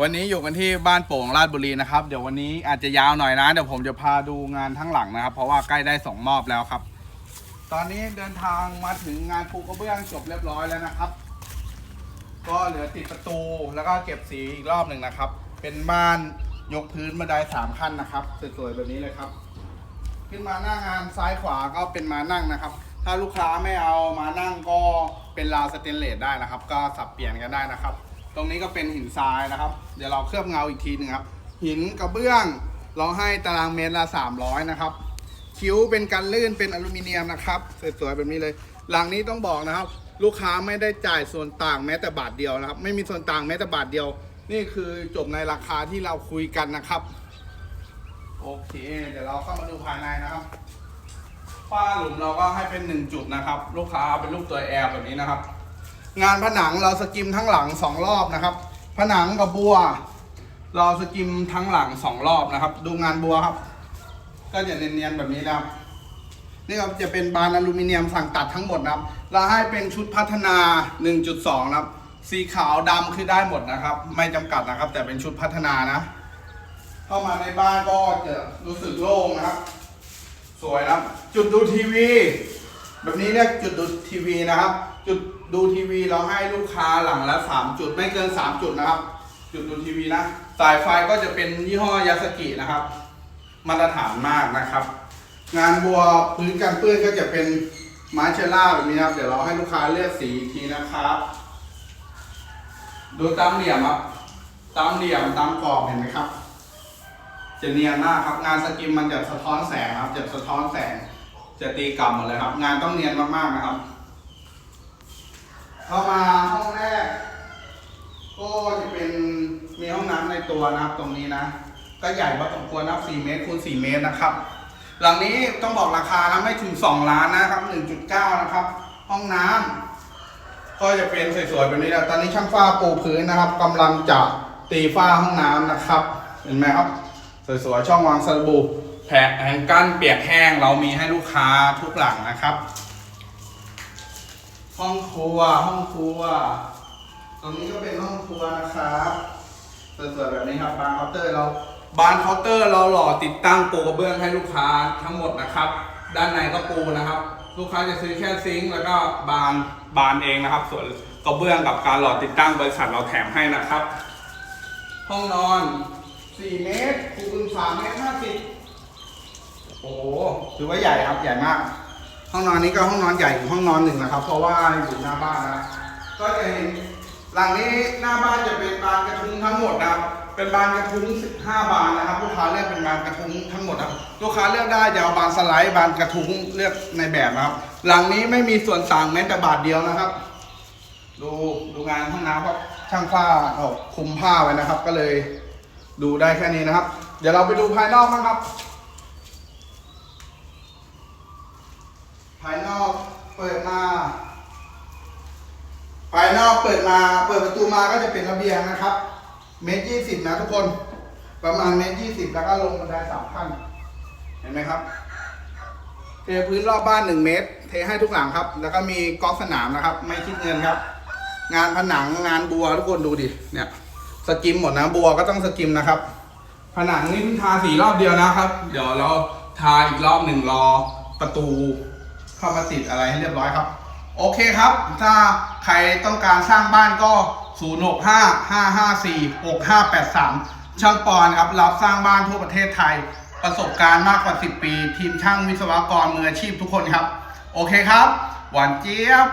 วันนี้อยู่กันที่บ้านโป่งราชบุรีนะครับ เดี๋ยววันนี้อาจจะยาวหน่อยนะ เดี๋ยวผมจะพาดูงานทั้งหลังนะครับ เพราะว่าใกล้ได้ส่งมอบแล้วครับ ตอนนี้เดินทางมาถึงงานปูกระเบื้องจบเรียบร้อยแล้วนะครับ ก็เหลือติดประตูแล้วก็เก็บสีอีกรอบหนึ่งนะครับ เป็นบ้านยกพื้นบันไดสามขั้นนะครับสวยๆแบบนี้เลยครับ ขึ้นมาหน้างานซ้ายขวาก็เป็นมานั่งนะครับ ถ้าลูกค้าไม่เอามานั่งก็เป็นราวสเตนเลสได้นะครับ ก็สับเปลี่ยนกันได้นะครับ ตรงนี้ก็เป็นหินทรายนะครับ เดี๋ยวเราเคลือบเงาอีกทีหนึงครับ หินกระเบื้องเราให้ตารางเมตรละ 300 นะครับ คิ้วเป็นกันลื่นเป็นอลูมิเนียมนะครับสวยๆแบบนี้เลย หลังนี้ต้องบอกนะครับ ลูกค้าไม่ได้จ่ายส่วนต่างแม้แต่บาทเดียวนะครับ ไม่มีส่วนต่างแม้แต่บาทเดียว นี่คือจบในราคาที่เราคุยกันนะครับโอเคเดี๋ยวเราเข้ามาดูภายในนะครับฝ้าหลุมเราก็ให้เป็นหนึ่งจุดนะครับ ลูกค้าเป็นรูปตัวแอลแบบนี้นะครับ งานผนังเราสกิมทั้งหลังสองรอบนะครับ ผนังกับบัว เราสกิมทั้งหลังสองรอบนะครับ ดูงานบัวครับ ก็จะเนียนๆแบบนี้นะครับนี่ครับจะเป็นบานอลูมิเนียมสั่งตัดทั้งหมดนะครับ เราให้เป็นชุดพัฒนา 1.2 นะครับ สีขาวดำคือได้หมดนะครับ ไม่จำกัดนะครับ แต่เป็นชุดพัฒนานะ เข้ามาในบ้านก็จะรู้สึกโล่งนะครับ สวยนะครับ จุดดูทีวี แบบนี้เรียกจุดดูทีวีนะครับ จุดดูทีวีเราให้ลูกค้าหลังละ 3 จุดไม่เกิน 3 จุดนะครับ จุดดูทีวีนะสายไฟก็จะเป็นยี่ห้อยาสกินะครับ มาตรฐานมากนะครับ งานบัวพื้นกันเปื้อนก็จะเป็นไม้เชล่าแบบนี้นะครับ เดี๋ยวเราให้ลูกค้าเลือกสีอีกทีนะครับดูตามเหลี่ยมครับตามเหลี่ยมตามกรอบเห็นไหมครับ จะเนียนมากครับ งานสกิมมันจะสะท้อนแสงครับ จะสะท้อนแสง จะตีกลับหมดเลยครับ งานต้องเนียนมากๆนะครับ เข้ามาห้องแรก ก็จะเป็นมีห้องน้ำในตัวนะครับตรงนี้นะ ก็ใหญ่พอสมควรนะ4เมตรคูณ4เมตรนะครับ หลังนี้ต้องบอกราคานะไม่ถึง 2 ล้านนะครับ 1.9 นะครับ ห้องน้ำก็จะเป็นสวยๆแบบนี้แล้วตอนนี้ช่างฝ้าปูพื้นนะครับกำลังจะตีฝ้าห้องน้ำนะครับ เห็นไหมครับ สวยๆช่องวางสบู่แผงแผงกั้นเปียกแห้งเรามีให้ลูกค้าทุกหลังนะครับ ห้องครัว ห้องครัว ตรงนี้ก็เป็นห้องครัวนะครับสวยๆแบบนี้ครับบานเคาน์เตอร์เราบานเคาน์เตอร์เราหล่อติดตั้งปูกระเบื้องให้ลูกค้าทั้งหมดนะครับ ด้านในก็ปูนะครับ ลูกค้าจะซื้อแค่ซิงค์แล้วก็บานบานเองนะครับ ส่วนกระเบื้องกับการหล่อติดตั้งบริษัทเราแถมให้นะครับ ห้องนอน 4 เมตรคูณ3เมตร50โอ้โหถือว่าใหญ่ครับใหญ่มาก ห้องนอนนี้ก็ห้องนอนใหญ่อยู่ห้องนอนหนึ่งนะครับ เพราะว่าอยู่หน้าบ้านนะก็จะเห็นหลังนี้หน้าบ้านจะเป็นบานกระทุ้งทั้งหมดนะครับ เป็นบานกระทุ้ง 15 บานนะครับลูกค้าเลือกเป็นบานกระทุ้งทั้งหมดนะครับลูกค้าเลือกได้จะเอาบานสไลด์บานกระทุ้งเลือกในแบบนะครับ หลังนี้ไม่มีส่วนต่างแม้แต่บาทเดียวนะครับ ดูดูงานห้องน้ำเพราช่างฝ้าเอาคุมผ้าไว้นะครับ ก็เลยดูได้แค่นี้นะครับ เดี๋ยวเราไปดูภายนอกบ้างครับ ภายนอกเปิดมา ภายนอกเปิดมา เปิดประตูมาก็จะเป็นระเบียงนะครับ เมตรยี่สิบนะทุกคน ประมาณเมตรยี่สิบแล้วก็ลงบันไดสามขั้น เห็นไหมครับ เทพื้นรอบบ้านหนึ่งเมตร เทให้ทุกหลังครับ แล้วก็มีกอล์ฟสนามนะครับ ไม่คิดเงินครับ งานผนังงานบัวทุกคนดูดิ เนี่ย สกิมหมดนะ บัวก็ต้องสกิมนะครับ ผนังนี่เพิ่งทาสีรอบเดียวนะครับ เดี๋ยวเราทาอีกรอบหนึ่งรอประตู เข้ามาติดอะไรให้เรียบร้อยครับ โอเคครับ ถ้าใครต้องการสร้างบ้านก็ 0 6 5 5 5 4 6 5 8 3 ช่างปอนครับ รับสร้างบ้านทั่วประเทศไทย ประสบการณ์มากกว่า 10 ปี ทีมช่างวิศวกรมืออาชีพทุกคนครับ โอเคครับ หวานเจี๊ยบ